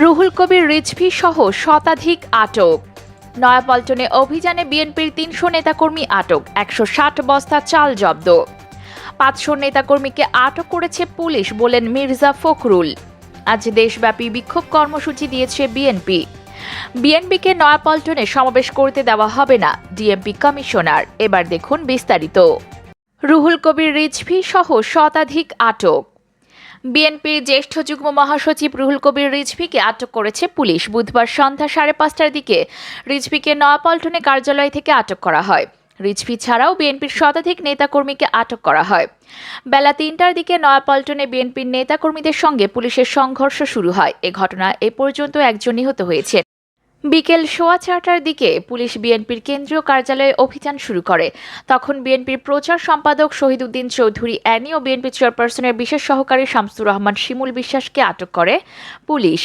রুহুল কবির রিজভি সহ শতাধিক আটক। নয়াপল্টনে অভিযানে বিএনপির তিনশো নেতাকর্মী আটক, একশো ষাট বস্তা চাল জব্দ। পাঁচশো নেতাকর্মীকে আটক করেছে পুলিশ বলেন মির্জা ফখরুল। আজ দেশব্যাপী বিক্ষোভ কর্মসূচি দিয়েছে বিএনপি। বিএনপিকে নয়াপল্টনে সমাবেশ করতে দেওয়া হবে না, ডিএমপি কমিশনার। এবার দেখুন বিস্তারিত। রুহুল কবির রিজভি সহ শতাধিক আটক। বিএনপির জ্যেষ্ঠ যুগ্ম মহাসচিব রুহুল কবির রিজভিকে আটক করেছে পুলিশ। বুধবার সন্ধ্যা সাড়ে পাঁচটার দিকে রিজভিকে নয়াপল্টনে কার্যালয় থেকে আটক করা হয়। রিজভি ছাড়াও বিএনপির শতাধিক নেতাকর্মীকে আটক করা হয়। বেলা তিনটার দিকে নয়াপল্টনে বিএনপির নেতাকর্মীদের সঙ্গে পুলিশের সংঘর্ষ শুরু হয়। এ ঘটনা এ পর্যন্ত একজন নিহত হয়েছে বিকেল সোয়া চারটার দিকে পুলিশ বিএনপির কেন্দ্রীয় কার্যালয়ে অভিযান শুরু করে। তখন বিএনপির প্রচার সম্পাদক শহীদউদ্দিন চৌধুরী অ্যানি ও বিএনপি চেয়ারপারসনের বিশেষ সহকারী শামসুর রহমান শিমুল বিশ্বাসকে আটক করে পুলিশ।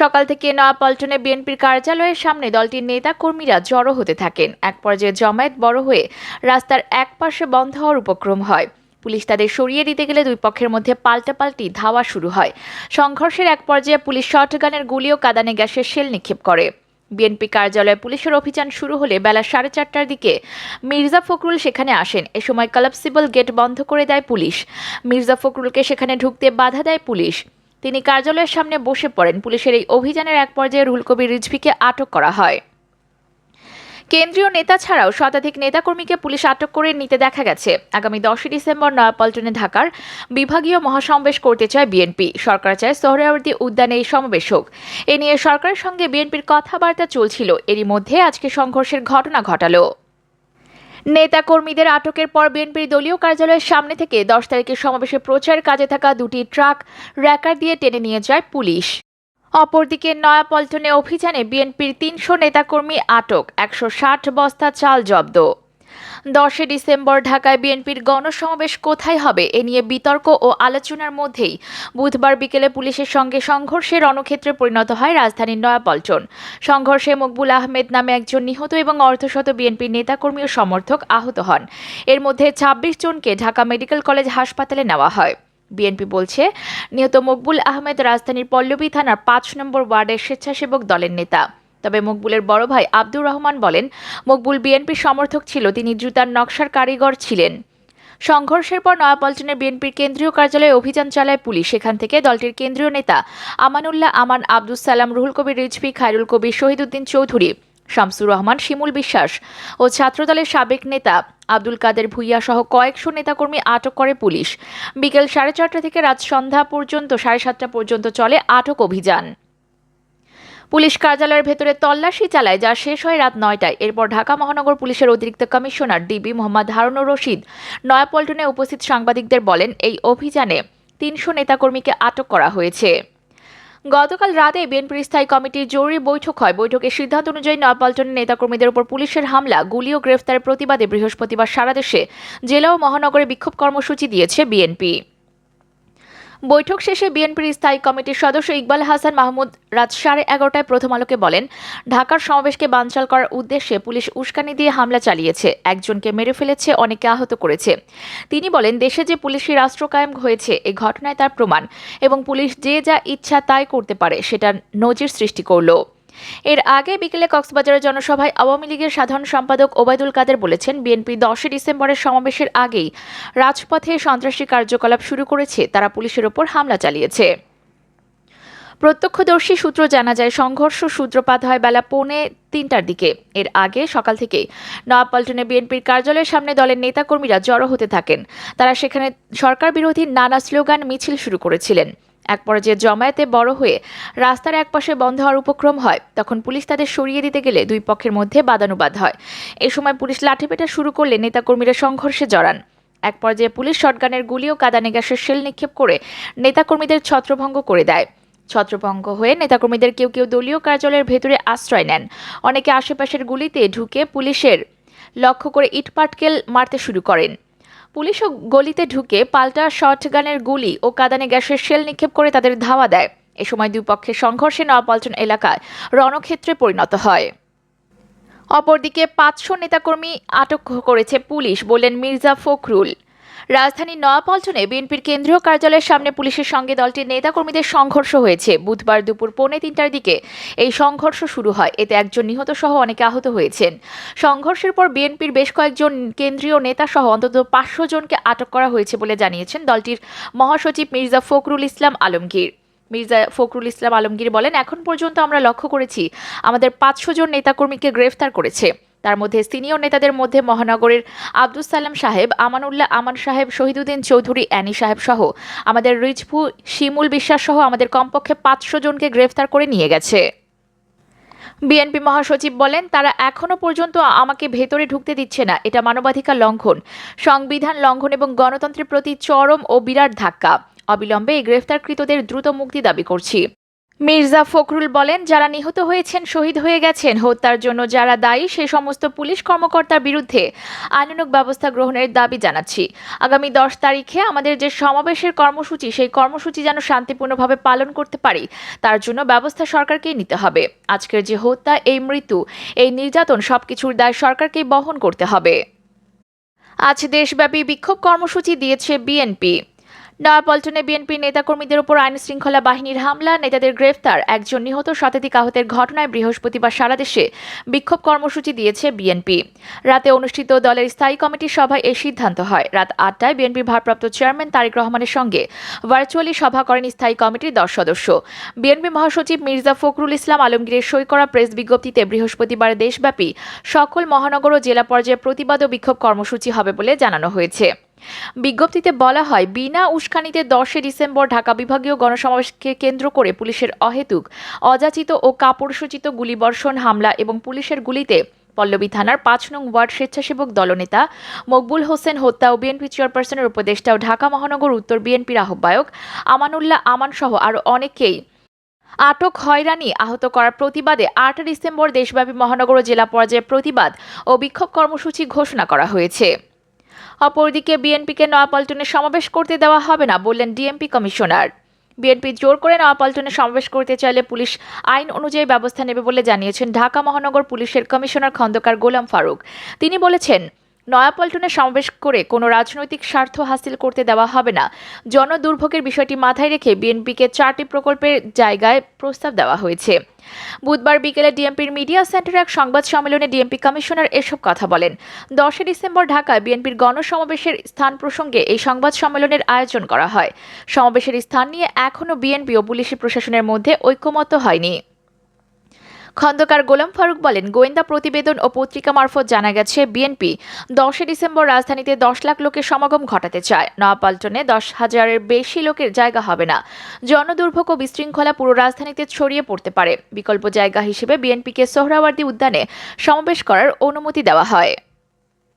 সকাল থেকে নয়াপল্টনে বিএনপির কার্যালয়ের সামনে দলটির নেতা কর্মীরা জড়ো হতে থাকেন। এক পর্যায়ে জমায়েত বড় হয়ে রাস্তার এক পাশে বন্ধ হওয়ার উপক্রম হয়। পুলিশ তাদের সরিয়ে দিতে গেলে দুই পক্ষের মধ্যে পাল্টাপাল্টি ধাওয়া শুরু হয়। সংঘর্ষের এক পর্যায়ে পুলিশ শটগানের গুলি ও কাদানে গ্যাসের শেল নিক্ষেপ করে। বিএনপি কার্যালয়ে পুলিশের অভিযান শুরু হলে বেলা সাড়ে চারটার দিকে মির্জা ফখরুল সেখানে আসেন। এ সময় কলাপসিবল গেট বন্ধ করে দেয় পুলিশ। মির্জা ফখরুলকে সেখানে ঢুকতে বাধা দেয় পুলিশ। তিনি কার্যালয়ের সামনে বসে পড়েন। পুলিশের এই অভিযানের এক পর্যায়ে রুহুল কবির রিজভিকে আটক করা হয়। কেন্দ্রীয় নেতা ছাড়াও শতাধিক নেতাকর্মীকে পুলিশ আটক করে নিতে দেখা গেছে। আগামী দশই ডিসেম্বর নয়াপল্টনে ঢাকার বিভাগীয় মহাসমাবেশ করতে চায় বিএনপি। সরকার চায় সোহরাওয়ার্দী উদ্যানে এই সমাবেশ হোক। এ নিয়ে সরকারের সঙ্গে বিএনপির কথাবার্তা চলছিল। এরই মধ্যে আজকে সংঘর্ষের ঘটনা ঘটালো। নেতাকর্মীদের আটকের পর বিএনপির দলীয় কার্যালয়ের সামনে থেকে দশ তারিখের সমাবেশে প্রচার কাজে থাকা দুটি ট্রাক, র্যাকার দিয়ে টেনে নিয়ে যায় পুলিশ। অপরদিকে নয়াপল্টনে অভিযানে বিএনপির তিনশো নেতাকর্মী আটক, একশো ষাট বস্তা চাল জব্দ। দশই ডিসেম্বর ঢাকায় বিএনপির গণসমাবেশ কোথায় হবে এ নিয়ে বিতর্ক ও আলোচনার মধ্যেই বুধবার বিকেলে পুলিশের সঙ্গে সংঘর্ষে রণক্ষেত্রে পরিণত হয় রাজধানীর নয়াপল্টন। সংঘর্ষে মকবুল আহমেদ নামে একজন নিহত এবং অর্ধশত বিএনপির নেতাকর্মী ও সমর্থক আহত হন। এর মধ্যে ছাব্বিশ জনকে ঢাকা মেডিকেল কলেজ হাসপাতালে নেওয়া হয়। বিএনপি বলছে, নিহত মকবুল আহমেদ রাজধানীর পল্লবী থানার পাঁচ নম্বর ওয়ার্ডের স্বেচ্ছাসেবক দলের নেতা। তবে মকবুলের বড় ভাই আব্দুর রহমান বলেন, মকবুল বিএনপির সমর্থক ছিল, তিনি জুতার নকশার কারিগর ছিলেন। সংঘর্ষের পর নয়াপল্টনের বিএনপির কেন্দ্রীয় কার্যালয়ে অভিযান চালায় পুলিশ। সেখান থেকে দলটির কেন্দ্রীয় নেতা আমানুল্লাহ আমান আব্দুস সালাম, রুহুল কবির রিজভি, খায়রুল কবির শহীদউদ্দিন চৌধুরী শামসুর রহমান, শিমুল বিশ্বাস ও ছাত্রদলের সাবেক নেতা আব্দুল কাদের ভুইয়া সহ কয়েকশো নেতাকর্মী আটক করে পুলিশ। বিকেল সাড়ে চারটা থেকে রাত সন্ধ্যা পর্যন্ত, সাড়ে সাতটা পর্যন্ত চলে আটক অভিযান। পুলিশ কার্যালয়ের ভেতরে তল্লাশি চালায়, যা শেষ হয় রাত নয়টায়। এরপর ঢাকা মহানগর পুলিশের অতিরিক্ত কমিশনার ডিবি মোহাম্মদ হারুনুর রশিদ নয়াপল্টনে উপস্থিত সাংবাদিকদের বলেন, এই অভিযানে তিনশো নেতাকর্মীকে আটক করা হয়েছে। গতকাল রাতে বিএনপির স্থায়ী কমিটির জরুরি বৈঠক হয়। বৈঠকে সিদ্ধান্ত অনুযায়ী নয়াপল্টনের নেতাকর্মীদের উপর পুলিশের হামলা, গুলি ও গ্রেফতারের প্রতিবাদে বৃহস্পতিবার সারা দেশে জেলা ও মহানগরে বিক্ষোভ কর্মসূচি দিয়েছে বিএনপি। বৈঠক শেষে বিএনপির স্থায়ী কমিটির সদস্য ইকবাল হাসান মাহমুদ রাত সাড়ে এগারোটায় প্রথম আলোকে বলেন, ঢাকার সমাবেশকে বানচাল করার উদ্দেশ্যে পুলিশ উস্কানি দিয়ে হামলা চালিয়েছে। একজনকে মেরে ফেলেছে অনেকে আহত করেছে। তিনি বলেন, দেশে যে পুলিশি রাষ্ট্র কায়েম হয়েছে, এ ঘটনায় তার প্রমাণ এবং পুলিশ যে যা ইচ্ছা তাই করতে পারে, সেটা নজির সৃষ্টি করল। এর আগে বিকেলে কক্সবাজারের জনসভায় আওয়ামী লীগের সাধারণ সম্পাদক ওবায়দুল কাদের বলেছেন, বিএনপি দশই ডিসেম্বরের সমাবেশের আগেই রাজপথে সন্ত্রাসী কার্যকলাপ শুরু করেছে, তারা পুলিশের ওপর হামলা চালিয়েছে। প্রত্যক্ষদর্শী সূত্র জানা যায়, সংঘর্ষ সূত্রপাত হয় বেলা পৌনে তিনটার দিকে। এর আগে সকাল থেকেই নয়াপল্টনে বিএনপির কার্যালয়ের সামনে দলের নেতাকর্মীরা জড়ো হতে থাকেন। তারা সেখানে সরকার বিরোধী নানা স্লোগান, মিছিল শুরু করেছিলেন। এক পর্যায়ে জমায়েতে বড় হয়ে রাস্তার একপাশে বন্ধ হওয়ার উপক্রম হয়। তখন পুলিশ তাদের সরিয়ে দিতে গেলে দুই পক্ষের মধ্যে বাদানুবাদ হয়। এ সময় পুলিশ লাঠিপেটা শুরু করলে নেতাকর্মীরা সংঘর্ষে জড়ান। এক পর্যায়ে পুলিশ শটগানের গুলি ও কাদানে গ্যাসের শেল নিক্ষেপ করে নেতাকর্মীদের ছত্রভঙ্গ করে দেয়। ছত্রভঙ্গ হয়ে নেতাকর্মীদের কেউ কেউ দলীয় কার্যালয়ের ভেতরে আশ্রয় নেন। অনেকে আশেপাশের গুলিতে ঢুকে পুলিশের লক্ষ্য করে ইটপাটকেল মারতে শুরু করেন। পুলিশও গলিতে ঢুকে পাল্টা শটগানের গুলি ও কাদানে গ্যাসের শেল নিক্ষেপ করে তাদের ধাওয়া দেয়। এ সময় দুই পক্ষের সংঘর্ষে নয়াপল্টন এলাকায় রণক্ষেত্রে পরিণত হয়। অপরদিকে পাঁচশো নেতাকর্মী আটক করেছে পুলিশ বললেন মির্জা ফখরুল। রাজধানীর নয়াপল্টনে বিএনপির কেন্দ্রীয় কার্যালয়ের সামনে পুলিশের সঙ্গে দলটির নেতাকর্মীদের সংঘর্ষ হয়েছে। বুধবার দুপুর পৌনে তিনটার দিকে এই সংঘর্ষ শুরু হয়। এতে একজন নিহত সহ অনেকে আহত হয়েছেন। সংঘর্ষের পর বিএনপির বেশ কয়েকজন কেন্দ্রীয় নেতা সহ অন্তত পাঁচশো জনকে আটক করা হয়েছে বলে জানিয়েছেন দলটির মহাসচিব মির্জা ফখরুল ইসলাম আলমগীর। মির্জা ফখরুল ইসলাম আলমগীর বলেন, এখন পর্যন্ত আমরা লক্ষ্য করেছি, আমাদের পাঁচশো জন নেতাকর্মীকে গ্রেফতার করেছে। তার মধ্যে সিনিয়র নেতাদের মধ্যে মহানগরের আব্দুল সালাম সাহেব, আমানুল্লাহ আমান সাহেব, শহীদুদ্দিন চৌধুরী, অ্যানি সাহেব সহ আমাদের রিজভু, শিমুল বিশ্বাস সহ আমাদের কমপক্ষে পাঁচশো জনকে গ্রেফতার করে নিয়ে গেছে। বিএনপি মহাসচিব বলেন, তারা এখনও পর্যন্ত আমাকে ভেতরে ঢুকতে দিচ্ছে না। এটা মানবাধিকার লঙ্ঘন, সংবিধান লঙ্ঘন এবং গণতন্ত্রের প্রতি চরম ও বিরাট ধাক্কা। অবিলম্বে এই গ্রেফতারকৃতদের দ্রুত মুক্তি দাবি করছি। মির্জা ফখরুল বলেন, যারা নিহত হয়েছেন, শহীদ হয়ে গেছেন, হত্যার জন্য যারা দায়ী সেই সমস্ত পুলিশ কর্মকর্তার বিরুদ্ধে আইনানুগ ব্যবস্থা গ্রহণের দাবি জানাচ্ছি। আগামী দশ তারিখে আমাদের যে সমাবেশের কর্মসূচি, সেই কর্মসূচি যেন শান্তিপূর্ণভাবে পালন করতে পারি, তার জন্য ব্যবস্থা সরকারকেই নিতে হবে। আজকের যে হত্যা, এই মৃত্যু, এই নির্যাতন সবকিছুর দায় সরকারকেই বহন করতে হবে। আজ দেশব্যাপী বিক্ষোভ কর্মসূচি দিয়েছে বিএনপি। নয়াপল্টনে বিএনপি নেতাকর্মীদের উপর আইন শৃঙ্খলা বাহিনীর হামলা, নেতাদের গ্রেফতার, একজন নিহত শতাধিক আহতের ঘটনায় বৃহস্পতিবার সারা দেশে বিক্ষোভ কর্মসূচি দিয়েছে বিএনপি। রাতে অনুষ্ঠিত দলের স্থায়ী কমিটির সভায় এই সিদ্ধান্ত হয়। রাত আটটায় বিএনপির ভারপ্রাপ্ত চেয়ারম্যান তারেক রহমানের সঙ্গে ভার্চুয়ালি সভা করেন স্থায়ী কমিটির দশ সদস্য। বিএনপি মহাসচিব মির্জা ফখরুল ইসলাম আলমগীরের সই করা প্রেস বিজ্ঞপ্তিতে বৃহস্পতিবার দেশব্যাপী সকল মহানগর ও জেলা পর্যায়ে প্রতিবাদ ও বিক্ষোভ কর্মসূচি হবে বলে জানানো হয়েছে। বিজ্ঞপ্তিতে বলা হয়, বিনা উস্কানিতে দশই ডিসেম্বর ঢাকা বিভাগীয় গণসমাবেশকে কেন্দ্র করে পুলিশের অহেতুক, অযাচিত ও কাপড়সূচিত গুলিবর্ষণ, হামলা এবং পুলিশের গুলিতে পল্লবী থানার পাঁচ নং ওয়ার্ড স্বেচ্ছাসেবক দলনেতা মকবুল হোসেন হত্যা ও বিএনপি চেয়ারপারসনের উপদেষ্টা ও ঢাকা মহানগর উত্তর বিএনপির আহ্বায়ক আমানুল্লাহ আমান সহ আরও অনেকেই আটক হয়রানি আহত করার প্রতিবাদে আট ডিসেম্বর দেশব্যাপী মহানগর ও জেলা পর্যায়ে প্রতিবাদ ও বিক্ষোভ কর্মসূচি ঘোষণা করা হয়েছে। অপরদিকে বিএনপিকে নয়াপল্টনে সমাবেশ করতে দেওয়া হবে না বললেন ডিএমপি কমিশনার। বিএনপি জোর করে নয়াপল্টনে সমাবেশ করতে চাইলে পুলিশ আইন অনুযায়ী ব্যবস্থা নেবে বলে জানিয়েছেন ঢাকা মহানগর পুলিশের কমিশনার খন্দকার গোলাম ফারুক। তিনি বলেছেন নয়াপল্টনে সমাবেশ করে কোনো রাজনৈতিক স্বার্থ হাসিল করতে দেওয়া হবে না। জনদুর্ভোগের বিষয়টি মাথায় রেখে বিএনপিকে চারটি প্রকল্পের জায়গায় প্রস্তাব দেওয়া হয়েছে। বুধবার বিকেলে ডিএমপির মিডিয়া সেন্টারে এক সংবাদ সম্মেলনে ডিএমপি কমিশনার এসব কথা বলেন। দশই ডিসেম্বর ঢাকায় বিএনপির গণসমাবেশের স্থান প্রসঙ্গে এই সংবাদ সম্মেলনের আয়োজন করা হয়। সমাবেশের স্থান নিয়ে এখনও বিএনপি ও পুলিশি প্রশাসনের মধ্যে ঐক্যমত্য হয়নি। খন্দকার গোলাম ফারুক বলেন, গোয়েন্দা প্রতিবেদন ও পত্রিকা মারফত জানা গেছে, বিএনপি দশই ডিসেম্বর রাজধানীতে দশ লাখ লোকের সমাগম ঘটাতে চায়। নয়াপাল্টনে দশ হাজারের বেশি লোকের জায়গা হবে না। জনদুর্ভোগ ও বিশৃঙ্খলা পুরো রাজধানীতে ছড়িয়ে পড়তে পারে। বিকল্প জায়গা হিসেবে বিএনপিকে সোহরাওয়ার্দী উদ্যানে সমাবেশ করার অনুমতি দেওয়া হয়।